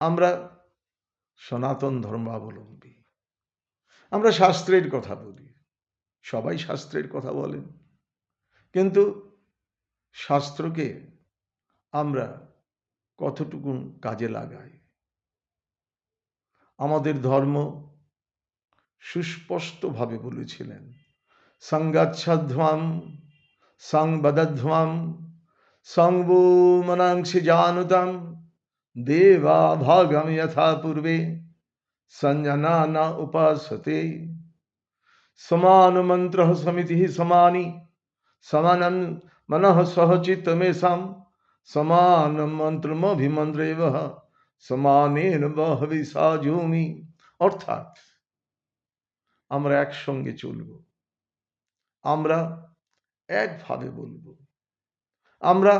আমরা সনাতন ধর্মাবলম্বী। আমরা শাস্ত্রের কথা বলি। সবাই শাস্ত্রের কথা বলেন। কিন্তু শাস্ত্রকে আমরা কতটুকু কাজে লাগাই? আমাদের ধর্ম সুস্পষ্টভাবে বলেছিলেন। সঙ্গাচ্ছধ্বম সংবদধ্বম সংবো মনাংশি জানুতম দেবা ভাগম যথা পূর্বে সঞ্জনা ন উপাসতে সমান মন্ত্র সমিতি সমানি সমানম মনঃ সহচিত্তমেশাম সমান মন্ত্রমভিমন্ত্রেব সমানেন বহবিষা জুমি অর্থাৎ আমরা একসঙ্গে চলব আমরা একভাবে বলবো আমরা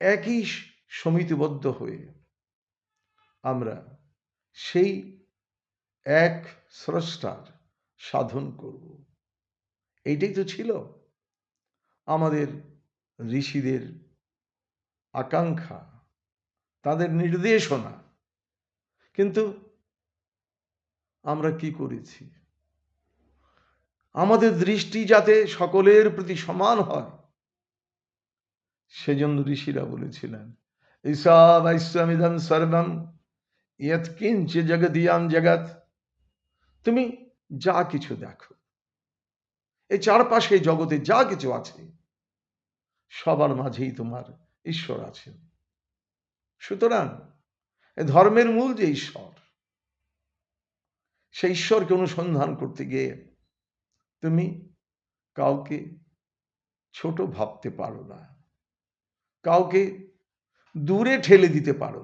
একই সমিতিবদ্ধ হয়ে আমরা সেই এক স্রষ্টার সাধন করব। এইটাই তো ছিল আমাদের ঋষিদের আকাঙ্ক্ষা, তাদের নির্দেশনা। কিন্তু আমরা কি করেছি? আমাদের দৃষ্টি যাতে সকলের প্রতি সমান হয়, সেজন্য ঋষিরা বলেছিলেন ঈশা বৈশ্বমিদম সর্বম ইয়ৎ কিঞ্চ জগদিয়াম জগৎ তুমি যা কিছু দেখো। এই চারপাশে জগতে যা কিছু আছে, সবার মাঝেই তোমার ঈশ্বর আছেন সুতরাং ধর্মের মূল যে ঈশ্বর, সেই ঈশ্বরকে অনুসন্ধান করতে গিয়ে তুমি কাউকে ছোট ভাবতে পারো না। কাউকে দূরে ঠেলে দিতে পারো